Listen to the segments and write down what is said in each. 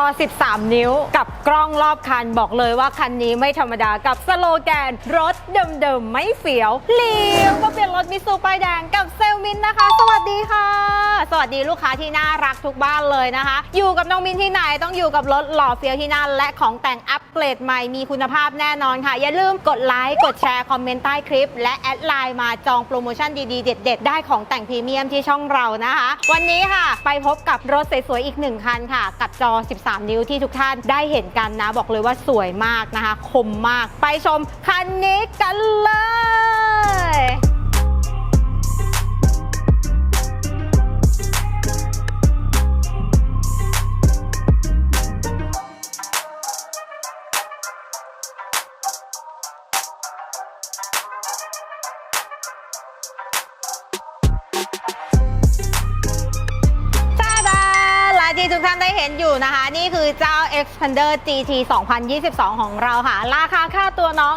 อ 13 นิ้ว กับกล้องรอบคันบอกเลยว่าคันนี้ไม่ธรรมดากับสโลแกน รถเดิมๆ ไม่เฟี้ยวเลี้ยวก็เป็นรถมิสูป้ายแดงกับเซลมินนะคะ สวัสดีค่ะ สวัสดีลูกค้าที่น่ารักทุกบ้านเลยนะคะ อยู่กับน้องมินที่ไหนต้องอยู่กับรถหล่อเฟี้ยวที่นั่น และของแต่งอัปเกรดใหม่มีคุณภาพแน่นอนค่ะ อย่าลืมกดไลค์กดแชร์คอมเมนต์ใต้คลิป และแอดไลน์มาจองโปรโมชั่นดีๆ เด็ด ๆ ได้ของแต่งพรีเมียมที่ช่องเรานะคะ วันนี้ค่ะ ไปพบกับรถสวยๆอีกหนึ่งคันค่ะ กับจอ 13นิ้วที่ทุกท่านได้เห็นกันนะ บอกเลยว่าสวยมากนะคะ คมมาก ไปชมคันนี้กันเลยานได้เห็นอยู่นะคะ นี่คือเจ้า Xpander GT 2022 ของเราค่ะ ราคาค่าตัวน้อง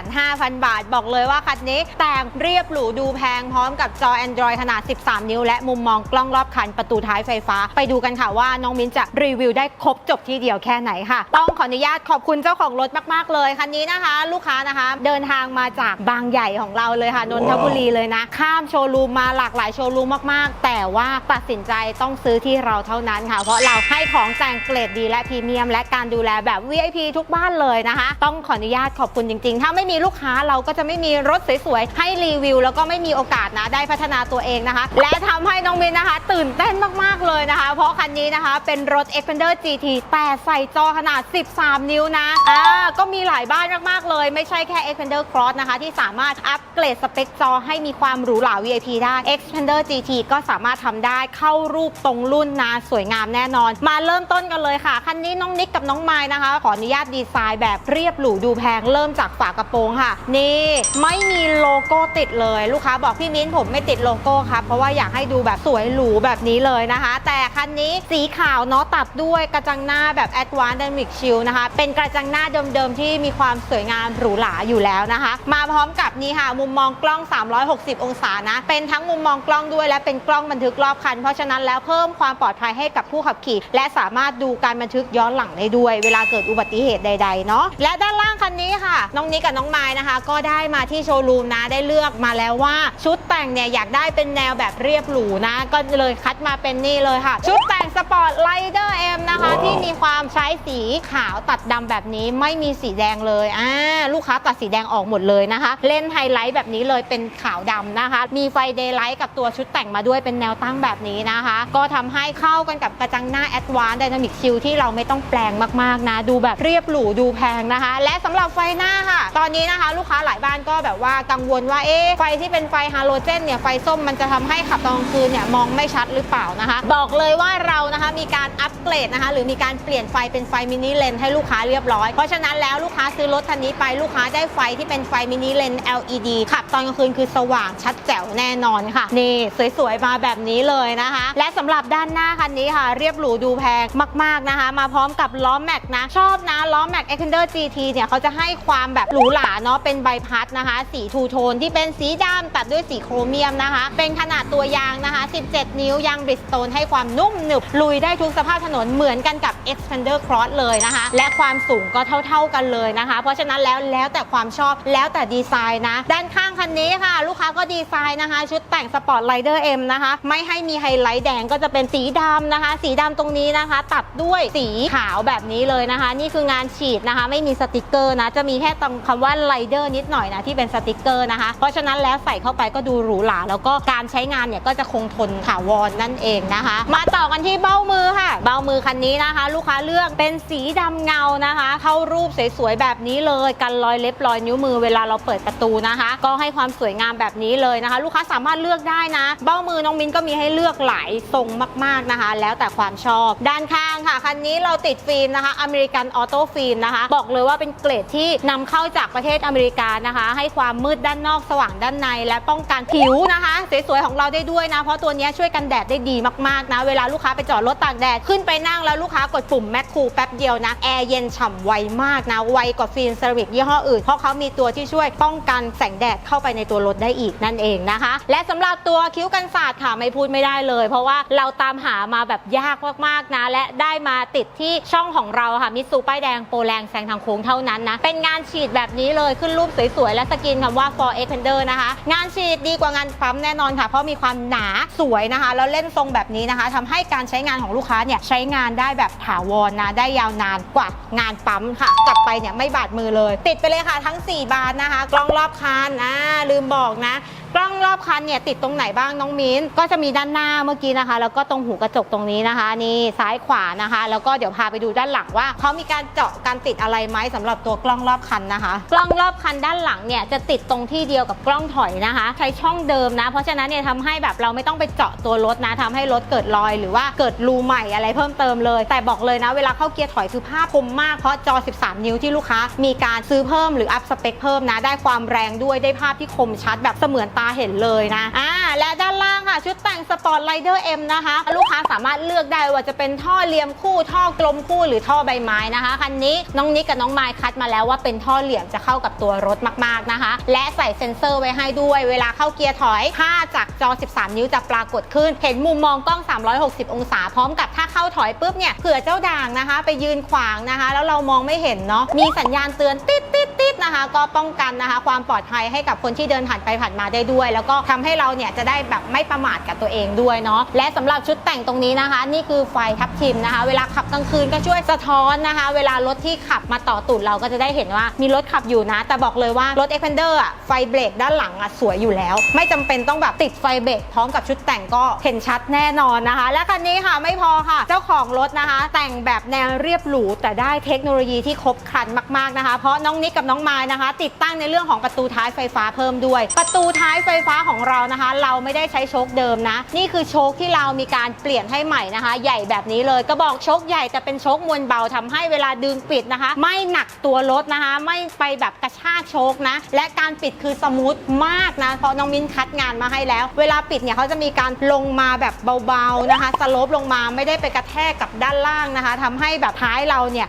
9,500 บาท บอกเลยว่าคันนี้แต่งเรียบหรูดูแพงพร้อมกับจอ Android ขนาด 13 นิ้ว และมุมมองกล้องรอบคันประตูท้ายไฟฟ้า ไปดูกันค่ะว่าน้องมิ้นจะรีวิวได้ครบจบที่เดียวแค่ไหนค่ะ ต้องขออนุญาตขอบคุณเจ้าของรถมาก ๆ เลย คันนี้นะคะ ลูกค้านะคะ เดินทางมาจากบางใหญ่ของเราเลยค่ะนนทบุรีเลยนะ ข้ามโชว์รูมมาหลากหลายโชว์รูมมาก ๆ แต่ว่าตัดสินใจต้องซื้อที่เราเท่านั้นค่ะเพราะเราให้ของแต่งเกรดดีและพรีเมียม และการดูแลแบบ VIP ทุกบ้านเลยนะคะ ต้องขออนุญาตขอบคุณจริง ๆ ถ้าไม่มีลูกค้าเราก็จะไม่มีรถสวยๆให้รีวิว แล้วก็ไม่มีโอกาสนะได้พัฒนาตัวเองนะคะ และทำให้น้องมินนะคะ ตื่นเต้นมากๆเลยนะคะ เพราะคันนี้นะคะ เป็นรถ Xpander GT แต่ใส่จอขนาด 13 นิ้วนะอ่าก็มีหลายบ้านมากๆเลย ไม่ใช่แค่ Xpander Cross นะคะที่สามารถอัปเกรดสเปคจอให้มีความหรูหรา VIP ได้ Xpander GT ก็สามารถทำได้เข้ารูปตรงรุ่นนะสวยงามแน่นอนมาเริ่มต้นกันเลยค่ะ คันนี้น้องนิกกับน้องไม้นะคะ ขออนุญาตดีไซน์แบบเรียบหรูดูแพงเริ่มจากฝากระโปรงค่ะ นี่ไม่มีโลโก้ติดเลย ลูกค้าบอกพี่มิ้นผมไม่ติดโลโก้ครับเพราะว่าอยากให้ดูแบบสวยหรูแบบนี้เลยนะคะ แต่คันนี้สีขาวเนาะตัดด้วยกระจังหน้าแบบ Advanced Dynamic Shield นะคะ เป็นกระจังหน้าเดิมๆที่มีความสวยงามหรูหราอยู่แล้วนะคะ มาพร้อมกับนี่ค่ะ มุมมองกล้อง 360 องศานะ เป็นทั้งมุมมองกล้องด้วยและเป็นกล้องบันทึกรอบคัน เพราะฉะนั้นแล้วเพิ่มความปลอดภัยให้กับผู้ขับขี่ และสามารถดูการบันทึกย้อนหลังได้ด้วย เวลาเกิดอุบัติเหตุใดๆเนาะและด้านล่างคันนี้ค่ะ น้องนิกกับน้องไม้นะคะ ก็ได้มาที่โชว์รูมนะได้เลือกมาแล้วว่าชุดแต่งเนี่ยอยากได้เป็นแนวแบบเรียบหรูนะ ก็เลยคัดมาเป็นนี่เลยค่ะ ชุดแต่งสปอร์ตไลเดอร์เอ็มนะคะที่มีความใช้สีขาวตัดดำแบบนี้ไม่มีสีแดงเลยอ่าลูกค้าตัดสีแดงออกหมดเลยนะคะ เล่นไฮไลท์แบบนี้เลยเป็นขาวดำนะคะ มีไฟเดย์ไลท์กับตัวชุดแต่งมาด้วยเป็นแนวตั้งแบบนี้นะคะ ก็ทำให้เข้ากันกับกระจังหน้า Advanced Dynamic Shield ที่เราไม่ต้องแปลงมากๆนะ ดูแบบเรียบหรูดูแพงนะคะ และสำหรับไฟหน้าค่ะ ตอนนี้นะคะลูกค้าหลายบ้านก็แบบว่ากังวลว่าเอ๊ะไฟที่เป็นไฟฮาโลเจนเนี่ยไฟส้มมันจะทำให้ขับตอนกลางคืนเนี่ยมองไม่ชัดหรือเปล่านะคะ บอกเลยว่าเรานะคะมีการอัปเกรดนะคะหรือมีการเปลี่ยนไฟเป็นไฟมินิเลนให้ลูกค้าเรียบร้อย เพราะฉะนั้นแล้วลูกค้าซื้อรถคันนี้ไปลูกค้าได้ไฟที่เป็นไฟมินิเลน LED ขับตอนกลางคืนคือสว่างชัดแจ๋วแน่นอนค่ะนี่สวยๆมาแบบนี้เลยนะคะ และสำหรับด้านหน้าคันนี้ค่ะ เรียบหรูดูแพงมากๆนะคะ มาพร้อมกับล้อแม็กนะ ชอบนะล้อแม็ก Expander GT เนี่ยเขาจะให้ความแบบหรูหราเนาะเป็นใบพัดนะคะ สีทูโทนที่เป็นสีดำตัดด้วยสีโครเมียมนะคะ เป็นขนาดตัวยางนะคะ 17 นิ้วยางบริสโตนให้ความนุ่มหนึบ ลุยได้ทุกสภาพถนนเหมือนกันกับ Expander Cross เลยนะคะ และความสูงก็เท่า ๆกันเลยนะคะ เพราะฉะนั้นแล้วแล้วแต่ความชอบแล้วแต่ดีไซน์นะ ด้านข้างคันนี้ค่ะ ลูกค้าก็ดีไซน์นะคะ ชุดแต่งสปอร์ตไลเดอร์ M นะคะ ไม่ให้มีไฮไลท์แดงก็จะเป็นสีดำนะคะ สีดำตรงนี้นะคะ ตัดด้วยสีขาวแบบนี้เลยนะคะ นี่คืองานฉีดนะคะ ไม่มีสติกเกอร์นะ จะมีแค่ตรงคำว่าไลเดอร์นิดหน่อยนะ ที่เป็นสติกเกอร์นะคะ เพราะฉะนั้นแล้วใส่เข้าไปก็ดูหรูหรา แล้วก็การใช้งานเนี่ยก็จะคงทนถาวรนนั่นเองนะคะ มาต่อกันที่เบ้ามือค่ะ เบ้ามือคันนี้นะคะ ลูกค้าเลือกเป็นสีดำเงานะคะ เข้ารูปสวยๆแบบนี้เลยกันรอยเล็บรอยนิ้วมือเวลาเราเปิดประตูนะคะ ก็ให้ความสวยงามแบบนี้เลยนะคะ ลูกค้าสามารถเลือกได้นะ เบ้ามือน้องมิ้นก็มีให้เลือกหลายทรงมาก ๆนะคะ แล้วแต่ความชอบ ด้านข้างค่ะ คันนี้เราติดฟิล์มนะคะอเมริกันออโต้ฟิล์มนะคะ บอกเลยว่าเป็นเกรดที่นำเข้าจากประเทศอเมริกานะคะ ให้ความมืดด้านนอกสว่างด้านใน และป้องกันผิวนะคะ สวยๆของเราได้ด้วยนะ เพราะตัวนี้ช่วยกันแดดได้ดีมากๆนะ เวลาลูกค้าไปจอดรถตากแดด ขึ้นไปนั่งแล้วลูกค้ากดปุ่มแมคคูแป๊บเดียวนะ แอร์เย็นฉ่ำไวมากนะ ไวกว่าฟิล์มเซรามิกยี่ห้ออื่น เพราะเขามีตัวที่ช่วยป้องกันแสงแดดเข้าไปในตัวรถได้อีกนั่นเองนะคะ และสำหรับตัวคิ้วกันศาสตร์ค่ะไม่พูดไม่ได้เลย เพราะว่าเราตามหามาแบบยากมากๆนะ และได้มาติดที่ช่องของเราค่ะมิสูป้ายแดงโปรแรงแซงทางโค้งเท่านั้นนะ เป็นงานฉีดแบบนี้เลยขึ้นรูปสวยๆ และสกรีนคำว่า for expander นะคะ งานฉีดดีกว่างานปั๊มแน่นอนค่ะ เพราะมีความหนาสวยนะคะ แล้วเล่นทรงแบบนี้นะคะทำให้การใช้งานของลูกค้าเนี่ยใช้งานได้แบบถาวรนะได้ยาวนานกว่างานปั๊มค่ะ กลับไปเนี่ยไม่บาดมือเลย ติดไปเลยค่ะทั้ง 4 บานนะคะ กล้องรอบคันอ่าลืมบอกนะ กล้องรอบคันเนี่ยติดตรงไหนบ้างน้องมิ้น ก็จะมีด้านหน้าเมื่อกี้นะคะ แล้วก็ตรงหูกระจกตรงนี้นะคะ นี่ซ้ายขวานะคะ แล้วก็เดี๋ยวพาไปดูด้านหลังว่าเขามีการเจาะการติดอะไรไหมสำหรับตัวกล้องรอบคันนะคะ กล้องรอบคันด้านหลังเนี่ยจะติดตรงที่เดียวกับกล้องถอยนะคะ ใช้ช่องเดิมนะ เพราะฉะนั้นเนี่ยทำให้แบบเราไม่ต้องไปเจาะตัวรถนะทำให้รถเกิดรอย หรือว่าเกิดรูใหม่อะไรเพิ่มเติมเลย แต่บอกเลยนะ เวลาเข้าเกียร์ถอยคือภาพคมมากเพราะจอ 13 นิ้วที่ลูกค้ามีการซื้อเพิ่มหรืออัพสเปคเพิ่มนะได้ความแรงด้วยได้ภาพที่คมชัดแบบเสมือนตาเห็นเลยนะอ่าและด้านล่างค่ะชุดแต่งสปอร์ตไ i เดอร์เอ็มนะคะ ลูกค้าสามารถเลือกได้ว่าจะเป็นท่อเหลี่ยมคู่ท่อกลมคู่หรือท่อใบไม้นะคะคันนี้น้องนิกกับน้องไมค์คัดมาแล้วว่าเป็นท่อเหลี่ยมจะเข้ากับตัวรถมากๆนะคะ และใส่เซ็นเซอร์ไว้ให้ด้วย เวลาเข้าเกียร์ถอยค่าจากจอ 13 นิ้วจะปรากฏขึ้น เห็นมุมมองกล้อง 360 องศาพร้อมกับถ้าเข้าถอยปุ๊บเนี่ยเผื่อเจ้าด่างนะคะ ไปยืนขวางนะคะ แล้วเรามองไม่เห็นเนาะมีสัญญาณเตือนติดติดติด นะคะก็ป้องกันนะคะ ความปลอดภัยให้กับคนที่เดินผ่านไปผ่านมาได้ด้วย แล้วก็ทำให้เราเนี่ยจะได้แบบไม่ประมาทกับตัวเองด้วยเนาะและสำหรับชุดแต่งตรงนี้นะคะ นี่คือไฟทับทิมนะคะ เวลาขับกลางคืนก็ช่วยสะท้อนนะคะ เวลารถที่ขับมาต่อตูดเราก็จะได้เห็นว่ามีรถขับอยู่นะ แต่บอกเลยว่ารถ Expander อะไฟเบรกด้านหลังอะสวยอยู่แล้ว ไม่จำเป็นต้องแบบติดไฟเบรกพร้อมกับชุดแต่งก็เห็นชัดแน่นอนนะคะ และคันนี้ค่ะไม่พอค่ะ เจ้าของรถนะคะ แต่งแบบแนวเรียบหรูแต่ได้เทคโนโลยีที่ครบครันมากๆนะคะ เพราะน้องนิกกับน้องมานะคะ ติดตั้งในเรื่องของประตูท้ายไฟฟ้าเพิ่มด้วย ประตูท้ายไฟฟ้าของเรานะคะ เราไม่ได้ใช้โชคเดิมนะ นี่คือโชคที่เรามีการเปลี่ยนให้ใหม่นะคะ ใหญ่แบบนี้เลยกระบอกโชคใหญ่แต่เป็นโชคมวลเบาทำให้เวลาดึงปิดนะคะ ไม่หนักตัวรถนะคะ ไม่ไปแบบกระชากโชคนะ และการปิดคือสมูทมากนะเพราะน้องมิ้นคัดงานมาให้แล้ว เวลาปิดเนี่ยเขาจะมีการลงมาแบบเบาๆนะคะสโลปลงมาไม่ได้ไปกระแทกกับด้านล่างนะคะทำให้แบบท้ายเราเนี่ย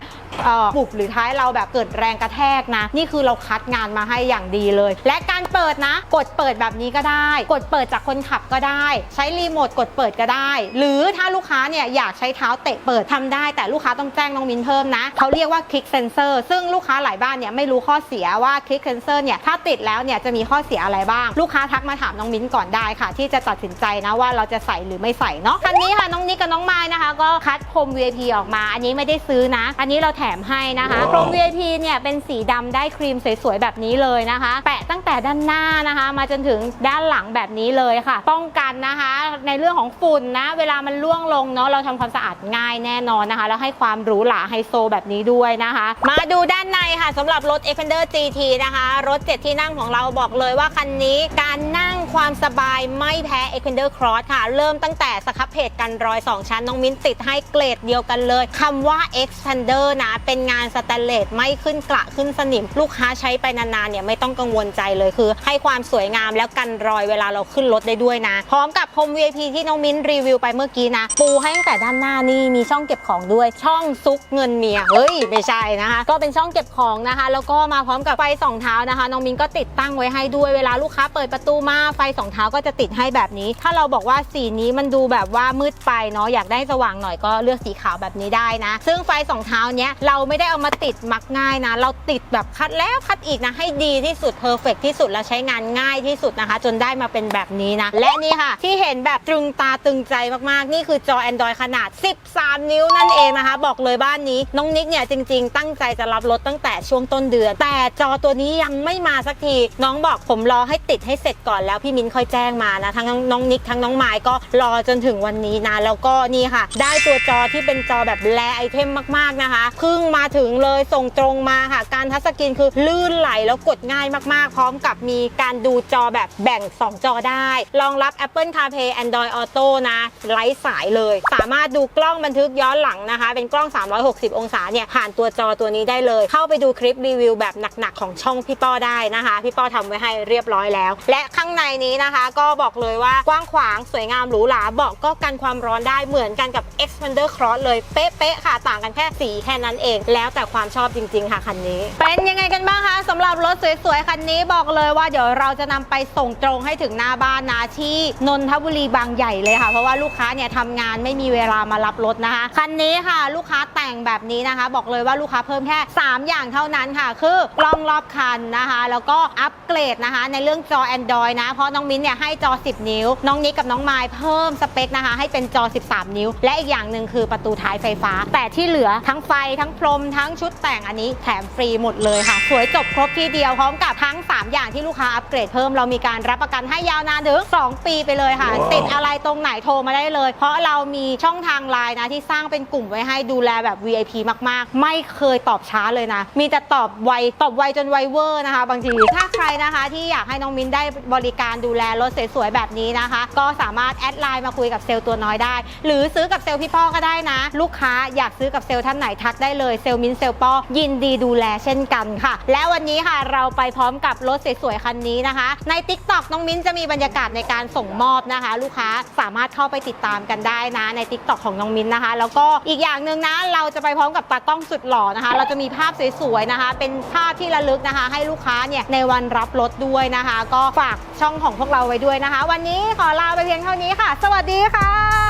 บุบหรือท้ายเราแบบเกิดแรงกระแทกนะ นี่คือเราคัดงานมาให้อย่างดีเลย และการเปิดนะ กดเปิดแบบนี้ก็ได้ กดเปิดจากคนขับก็ได้ ใช้รีโมทกดเปิดก็ได้ หรือถ้าลูกค้าเนี่ยอยากใช้เท้าเตะเปิดทำได้ แต่ลูกค้าต้องแจ้งน้องมินเพิ่มนะเขาเรียกว่าคลิกเซนเซอร์ซึ่งลูกค้าหลายบ้านเนี่ยไม่รู้ข้อเสียว่าคลิกเซนเซอร์เนี่ยถ้าติดแล้วเนี่ยจะมีข้อเสียอะไรบ้าง ลูกค้าทักมาถามน้องมิ้นก่อนได้ค่ะ ที่จะตัดสินใจนะว่าเราจะใส่หรือไม่ใส่เนาะคันนี้ค่ะน้องนิกกับน้องไม้นะคะ ก็คัดพรม VIP ออกมา อันนี้ไม่ได้ซื้อนะ อันนี้เราแถมให้นะคะพรม VIP เนี่ยเป็นสีดำได้ครีมสวยๆแบบนี้เลยนะคะ แปะตั้งแต่ด้านหน้านะคะ มาจนถึงด้านหลังแบบนี้เลยค่ะ ป้องกันนะคะ ในเรื่องของฝุ่นนะ เวลามันล่วงลงเนาะเราทำความสะอาดง่ายแน่นอนนะคะ แล้วให้ความหรูหราไฮโซแบบนี้ด้วยนะคะ มาดูด้านในค่ะสำหรับรถ Defender GT นะคะ รถ 7 ที่นั่งของเราบอกเลยว่าคันนี้การนั่งความสบายไม่แพ้ Defender Cross ค่ะ เริ่มตั้งแต่สครับเพจกันรอย 2 ชั้นน้องมิ้นติดให้เกรดเดียวกันเลยคำว่า Expander นะเป็นงานสแตนเลสไม่ขึ้นกระขึ้นสนิม ลูกค้าใช้ไปนานๆเนี่ยไม่ต้องกังวลใจเลยคือ ให้ความสวยงามแล้วกันรอยเวลาเราขึ้นรถได้ด้วยนะ พร้อมกับพรม VIP ที่น้องมิ้นรีวิวไปเมื่อกี้นะ ปูให้ตั้งแต่ด้านหน้านี่มีช่องเก็บของด้วย ช่องซุกเงินเมียเฮ้ยไม่ใช่นะคะ ก็เป็นช่องเก็บของนะคะ แล้วก็มาพร้อมกับไฟสองเท้านะคะน้องมิ้นก็ติดตั้งไว้ให้ด้วยเวลาลูกค้าเปิดประตูมาไฟสองเท้าก็จะติดให้แบบนี้ ถ้าเราบอกว่าสีนี้มันดูแบบว่ามืดไปเนาะอยากได้สว่างหน่อยก็เลือกสีขาวแบบนี้ได้นะ ซึ่งไฟสองเท้าเนี้ยเราไม่ได้เอามาติดมักง่ายนะ เราติดแบบคัดแล้วคัดอีกนะ ให้ดีที่สุดเพอร์เฟกที่สุดแล้วใช้งานง่ายที่สุดนะคะ จนได้มาเป็นแบบนี้นะ และนี่ค่ะ ที่เห็นแบบตรึงตาตึงใจมากๆ นี่คือจอ Android ขนาด 13 นิ้วนั่นเองนะคะ บอกเลยบ้านนี้น้องนิกเนี่ยจริง ๆ ตั้งใจจะรับรถตั้งแต่ช่วงต้นเดือน แต่จอตัวนี้ยังไม่มาสักที น้องบอกผมรอให้ติดให้เสร็จก่อนแล้วพี่มิ้นค่อยแจ้งมานะทั้งน้องนิกทั้งน้องไม้ก็รอจนถึงวันนี้นะแล้วก็นี่ค่ะ ได้ตัวจอที่เป็นจอแบบแลไอเทมมากๆนะคะคือพึ่งมาถึงเลยส่งตรงมาค่ะ การทัชสกรีนคือลื่นไหลแล้วกดง่ายมากๆ พร้อมกับมีการดูจอแบบแบ่ง 2 จอได้ รองรับ Apple CarPlay Android Auto นะไร้สายเลย สามารถดูกล้องบันทึกย้อนหลังนะคะ เป็นกล้อง 360 องศาเนี่ยผ่านตัวจอตัวนี้ได้เลย เข้าไปดูคลิปรีวิวแบบหนักๆ ของช่องพี่ป้อได้นะคะ พี่ป้อทำไว้ให้เรียบร้อยแล้ว และข้างในนี้นะคะ ก็บอกเลยว่ากว้างขวางสวยงามหรูหราเบาะก็กันความร้อนได้เหมือนกันกับ Xpander Cross เลยเป๊ะๆค่ะ ต่างกันแค่สีแค่นั้นเอง แล้วแต่ความชอบจริง ๆ ค่ะคันนี้ เป็นยังไงกันบ้างคะสำหรับรถสวยๆคันนี้บอกเลยว่าเดี๋ยวเราจะนำไปส่งตรงให้ถึงหน้าบ้านนะที่นนทบุรีบางใหญ่เลยค่ะ เพราะว่าลูกค้าเนี่ยทำงานไม่มีเวลามารับรถนะคะคันนี้ค่ะ ลูกค้าแต่งแบบนี้นะคะ บอกเลยว่าลูกค้าเพิ่มแค่ 3 อย่างเท่านั้นค่ะ คือกล้องรอบคันนะคะ แล้วก็อัปเกรดนะคะ ในเรื่องจอ Android นะ เพราะน้องมิ้นเนี่ยให้จอ 10 นิ้ว น้องนิกกับน้องไมายเพิ่มสเปคนะคะ ให้เป็นจอ 13 นิ้ว และอีกอย่างหนึ่งคือประตูท้ายไฟฟ้า แต่ที่เหลือทั้งไฟทั้งพรมทั้งชุดแต่งอันนี้แถมฟรีหมดเลยค่ะ สวยจบครบทีเดียวพร้อมกับทั้ง 3 อย่างที่ลูกค้าอัปเกรดเพิ่มเรามีการรับประกันให้ยาวนานถึง 2 ปีไปเลยค่ะ ติดอะไรตรงไหนโทรมาได้เลย เพราะเรามีช่องทางไลน์นะที่สร้างเป็นกลุ่มไว้ให้ดูแลแบบ VIP มากๆ ไม่เคยตอบช้าเลยนะ มีแต่ตอบไวตอบไวจนไวเวอร์นะคะ บางทีถ้าใครนะคะที่อยากให้น้องมิ้นได้บริการดูแลรถสวยๆแบบนี้นะคะ ก็สามารถแอดไลน์มาคุยกับเซลล์ตัวน้อยได้ หรือซื้อกับเซลล์พี่ป้อก็ได้นะ ลูกค้าอยากซื้อกับเซลล์ท่านไหนทักได้เลยเซลมินเซลปอยินดีดูแลเช่นกันค่ะ และวันนี้ค่ะเราไปพร้อมกับรถสวยๆคันนี้นะคะ ใน t ิ k t o k น้องมิ้นจะมีบรรยากาศในการส่งมอบนะคะ ลูกค้าสามารถเข้าไปติดตามกันได้นะใน t ิ k t o k ของน้องมิ้นนะคะ แล้วก็อีกอย่างหนึ่งนะเราจะไปพร้อมกับตากล้องสุดหล่อนะคะ เราจะมีภาพสวยๆนะคะ เป็นภาพที่ระลึกนะคะ ให้ลูกค้าเนี่ยในวันรับรถด้วยนะคะ ก็ฝากช่องของพวกเราไว้ด้วยนะคะ วันนี้ขอลาไปเพียงเท่านี้ค่ะ สวัสดีค่ะ